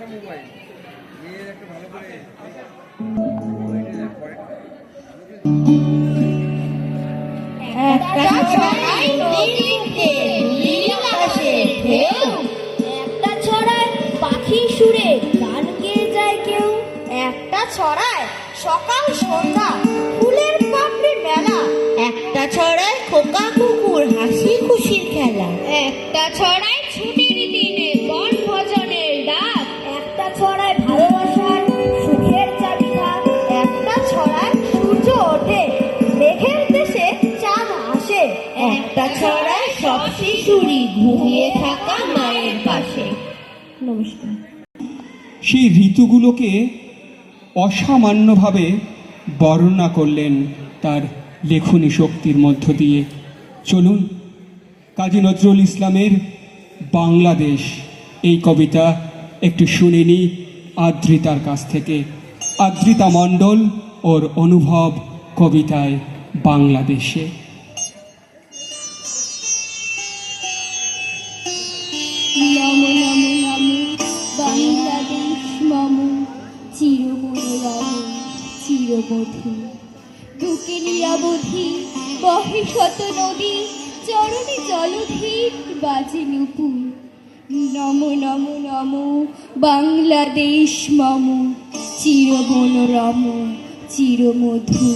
একটা মোবাইল নিয়ে একটা ভালো করে মোবাইলটা দেখ, পরে- একটা ছড়াই নদীতে নীল আকাশের ঢেউ। একটা ছড়ায় পাখি সুরে গান গেয়ে যায় কেউ। একটা ছড়ায় সকাল সন্ধ্যা ফুলের পাপড়ি মেলা। একটা ছড়ায় খোকা কুকুর হাসি খুশির খেলা। একটা ছড়ায় ছুটির সব শিশুরি ঘুমিয়ে থাকা মায়ের পাশে। নমস্কার। সেই ঋতুগুলোকে অসামান্যভাবে বর্ণনা করলেন তার লেখনী শক্তির মধ্য দিয়ে। চলুন, কাজী নজরুল ইসলামের বাংলাদেশ এই কবিতা একটু শুনে নিই আদ্রিতার কাছ থেকে। আদ্রিতা মণ্ডল ওর অনুভব কবিতায় বাংলাদেশে। বুকে বহে শত নদী, চরণে জলধি বাজে নুপুর নম নম নম, বাংলাদেশ মম চিরমনোরম চিরমধু।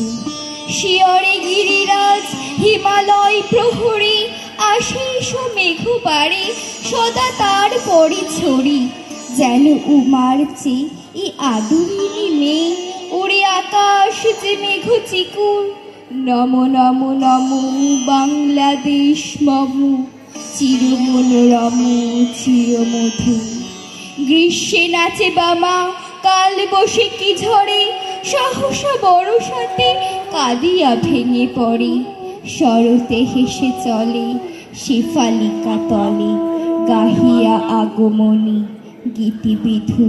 শিয়রে গিরিরাজ, হিমালয় প্রহরী, আশিস মেঘ পারে সদা তার পরে ছড়ি যেন উমার চে ই আদুরিনী মেয়ে। আকাশ যে মেঘ চিকুর, নম নম নম বাংলাদেশ মম চির মনোরম চিরমধু গ্রীষ্মে নাচে বামা, কাল বসে কি ঝরে? সহসা বড় সাথে কাঁদিয়া ভেঙে পড়ে। শরতে হেসে চলে শেফালিকা তলে, গাহিয়া আগমনী গীতিবিধু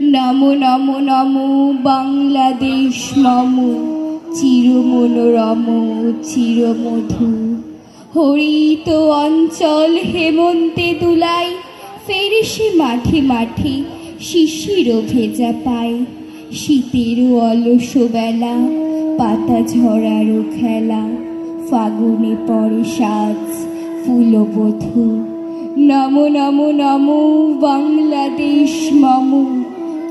নম নম নম, বাংলাদেশ মম চির মনোরম চিরমধু। হরিত অঞ্চল হেমন্তে দুলাই ফেরিসে মাঠে মাঠে শিশিরও ভেজা পায়। শীতের অলস বেলা, পাতা ঝরারও খেলা, ফাগুনে পরে সাজ ফুলবধূ। নম নম নম, বাংলাদেশ মম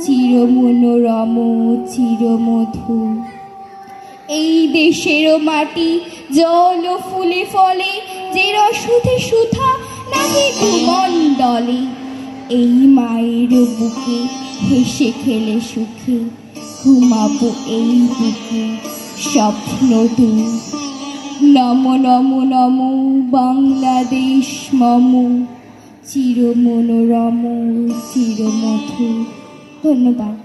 চির মনোরম চিরমধু এই দেশেরও মাটি, জল ও ফুলে ফলে, যে রসুধে সুধা নাহি ভূমণ্ডলে, এই মায়ের বুকে হেসে খেলে সুখে, ঘুমাবো এই বুকে স্বপ্ন দূর। নম নম নম, বাংলাদেশ, মম চির মনোরম চিরমধু ধন্যবাদ।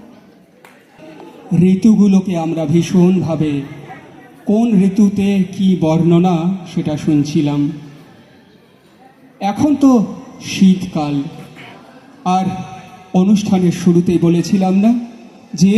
ঋতুগুলোকে আমরা ভীষণভাবে কোন ঋতুতে কি বর্ণনা সেটা শুনছিলাম। এখন তো শীতকাল, আর অনুষ্ঠানের শুরুতেই বলেছিলাম না যে